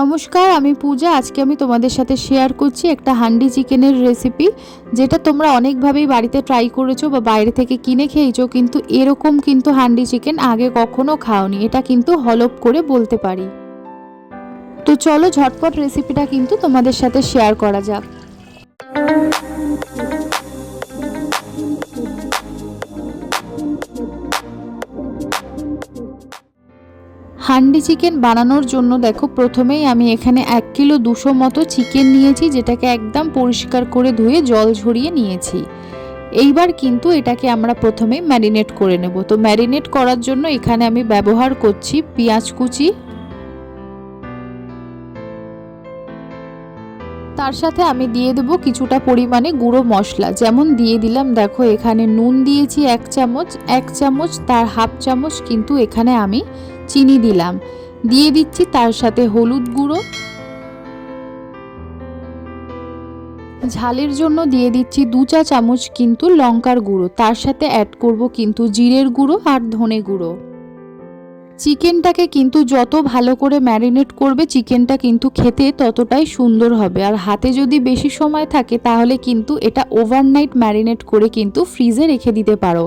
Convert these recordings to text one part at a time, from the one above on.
নমস্কার, আমি পূজা। আজকে আমি তোমাদের সাথে শেয়ার করছি একটা হান্ডি চিকেনের রেসিপি যেটা তোমরা অনেকভাবেই বাড়িতে ট্রাই করেছ বা বাইরে থেকে কিনে খেয়েছো, কিন্তু এরকম কিন্তু হান্ডি চিকেন আগে কখনো খাওনি। এটা কিন্তু হলপ করে বলতে পারি। তো চলো ঝটপট রেসিপিটা কিন্তু তোমাদের সাথে শেয়ার করা যাক। হান্ডি চিকেন বানানোর জন্য দেখো প্রথমেই আমি এখানে এক কিলো দুশো মতো চিকেন নিয়েছি, যেটাকে একদম পরিষ্কার করে ধুয়ে জল ঝরিয়ে নিয়েছি। এইবার কিন্তু এটাকে আমরা প্রথমেই ম্যারিনেট করে নেব। তো ম্যারিনেট করার জন্য এখানে আমি ব্যবহার করছি পেঁয়াজ কুচি। তার সাথে আমি দিয়ে দেব কিছুটা পরিমাণে গুঁড়ো মশলা। যেমন দিয়ে দিলাম, দেখো এখানে নুন দিয়েছি এক চামচ এক চামচ তার হাফ চামচ কিন্তু এখানে আমি চিনি দিলাম। দিয়ে দিচ্ছি তার সাথে হলুদ গুঁড়ো। ঝালের জন্য দিয়ে দিচ্ছি দু চা চামচ কিন্তু লঙ্কার গুঁড়ো। তার সাথে অ্যাড করব কিন্তু জিরের গুঁড়ো আর ধনে গুঁড়ো। চিকেনটাকে কিন্তু যত ভালো করে ম্যারিনেট করবে, চিকেনটা কিন্তু খেতে ততটাই সুন্দর হবে। আর হাতে যদি বেশি সময় থাকে, তাহলে কিন্তু এটা ওভারনাইট ম্যারিনেট করে কিন্তু ফ্রিজে রেখে দিতে পারো।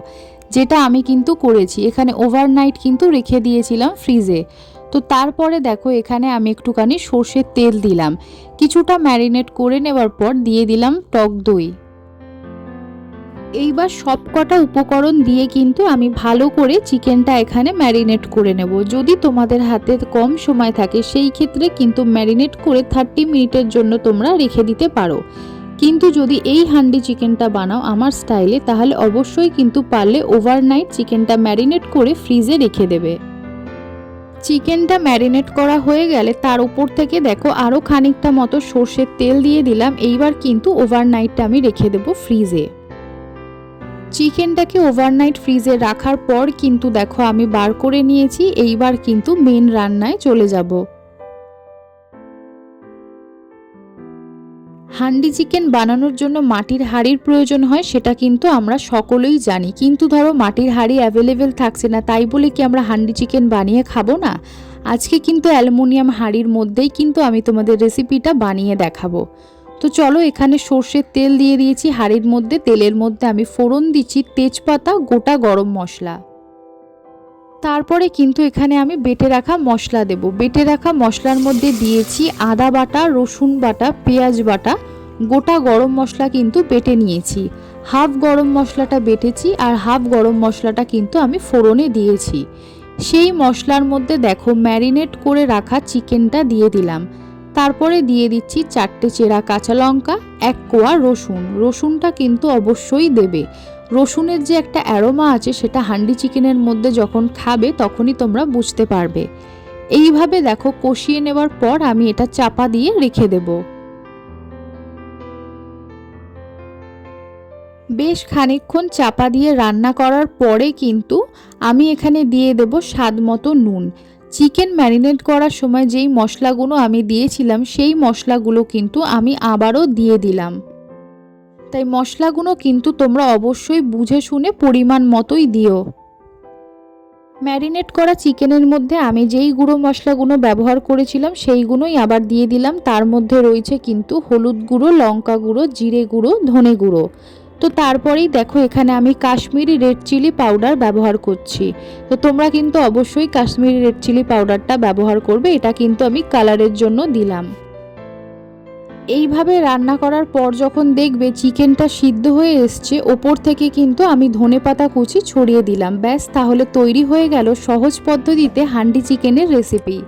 যেটা আমি কিন্তু করেছি। এখানে ওভারনাইট কিন্তু রেখে দিয়েছিলাম ফ্রিজে তো তারপরে দেখো, এখানে আমি একটুখানি সর্ষের তেল দিলাম। কিছুটা ম্যারিনেট করে নেওয়ার পর দিয়ে দিলাম টক দই। এইবার সব কটা উপকরণ দিয়ে কিন্তু আমি ভালো করে চিকেনটা এখানে ম্যারিনেট করে নেব। যদি তোমাদের হাতে কম সময় থাকে, সেই ক্ষেত্রে কিন্তু ম্যারিনেট করে থার্টি মিনিটের জন্য তোমরা রেখে দিতে পারো। কিন্তু যদি এই হান্ডি চিকেনটা বানাও আমার স্টাইলে, তাহলে অবশ্যই কিন্তু পারলে ওভারনাইট চিকেনটা ম্যারিনেট করে ফ্রিজে রেখে দেবে। চিকেনটা ম্যারিনেট করা হয়ে গেলে তার উপর থেকে দেখো আরও খানিকটা মতো সর্ষের তেল দিয়ে দিলাম, এইবার কিন্তু ওভারনাইটটা আমি রেখে দেবো ফ্রিজে চিকেনটাকে ওভারনাইট ফ্রিজে রাখার পর কিন্তু দেখো আমি বার করে নিয়েছি, এইবার কিন্তু মেন রান্নায় চলে যাব। হান্ডি চিকেন বানানোর জন্য মাটির হাঁড়ির প্রয়োজন হয়, সেটা কিন্তু আমরা সকলেই জানি। কিন্তু ধরো, মাটির হাঁড়ি অ্যাভেলেবেল থাকছে না, তাই বলে কি আমরা হান্ডি চিকেন বানিয়ে খাব না? আজকে কিন্তু অ্যালুমিনিয়াম হাঁড়ির মধ্যেই কিন্তু আমি তোমাদের রেসিপিটা বানিয়ে দেখাবো। তো চলো, এখানে সর্ষের তেল দিয়ে দিয়েছি, হাঁড়ির মধ্যে, তেলের মধ্যে আমি ফোড়ন দিচ্ছি তেজপাতা, গোটা গরম মশলা। তারপরে কিন্তু এখানে আমি বেটে রাখা মশলা দেব। বেটে রাখা মশলার মধ্যে দিয়েছি আদা বাটা, রসুন বাটা, পেঁয়াজ বাটা। গোটা গরম মশলা কিন্তু বেটে নিয়েছি। হাফ গরম মশলাটা বেটেছি আর হাফ গরম মশলাটা কিন্তু আমি ফোড়নে দিয়েছি। সেই মশলার মধ্যে দেখো ম্যারিনেট করে রাখা চিকেনটা দিয়ে দিলাম। তারপরে দিয়ে দিচ্ছি চারটে চেরা কাঁচা লঙ্কা, এক কোয়া রসুন। রসুনটা কিন্তু অবশ্যই দেবে। রসুনের যে একটা অ্যারোমা আছে, সেটা হান্ডি চিকেনের মধ্যে যখন খাবে, তখনই তোমরা বুঝতে পারবে। এইভাবে দেখো, কষিয়ে নেওয়ার পর আমি এটা চাপা দিয়ে রেখে দেব। বেশ খানিকক্ষণ চাপা দিয়ে রান্না করার পরে কিন্তু আমি এখানে দিয়ে দেব স্বাদ মতো নুন। চিকেন ম্যারিনেট করার সময় যেই মশলাগুলো আমি দিয়েছিলাম, সেই মশলাগুলো কিন্তু আমি আবারও দিয়ে দিলাম। তাই মশলাগুলো কিন্তু তোমরা অবশ্যই বুঝে শুনে পরিমাণ মতোই দিও। ম্যারিনেট করা চিকেনের মধ্যে আমি যেই গুঁড়ো মশলাগুলো ব্যবহার করেছিলাম, সেইগুলোই আবার দিয়ে দিলাম। তার মধ্যে রয়েছে কিন্তু হলুদ গুঁড়ো, লঙ্কা গুঁড়ো, জিরে গুঁড়ো, ধনে গুঁড়ো। তো তারপরেই দেখো এখানে আমি কাশ্মীরি রেড চিলি পাউডার ব্যবহার করছি। তো তোমরা কিন্তু অবশ্যই কাশ্মীরি রেড চিলি পাউডারটা ব্যবহার করবে, এটা কিন্তু আমি কালারের জন্য দিলাম। এইভাবে রান্না করার পর যখন দেখবে চিকেনটা সিদ্ধ হয়ে এসছে, ওপর থেকে কিন্তু আমি ধনে পাতা কুচি ছড়িয়ে দিলাম। ব্যাস, তাহলে তৈরি হয়ে গেল সহজ পদ্ধতিতে হান্ডি চিকেনের রেসিপি।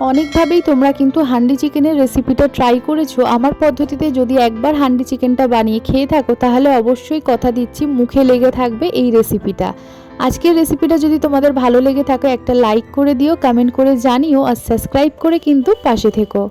অনেকভাবেই তোমরা কিন্তু হান্ডি চিকেনের রেসিপিটা ট্রাই করেছ। আমার পদ্ধতিতে যদি একবার হান্ডি চিকেনটা বানিয়ে খেয়ে থাকো, তাহলে অবশ্যই কথা দিচ্ছি, মুখে লেগে থাকবে এই রেসিপিটা। আজকের রেসিপিটা যদি তোমাদের ভালো লেগে থাকে, একটা লাইক করে দিও, কমেন্ট করে জানিও, আর সাবস্ক্রাইব করে কিন্তু পাশে থেকো।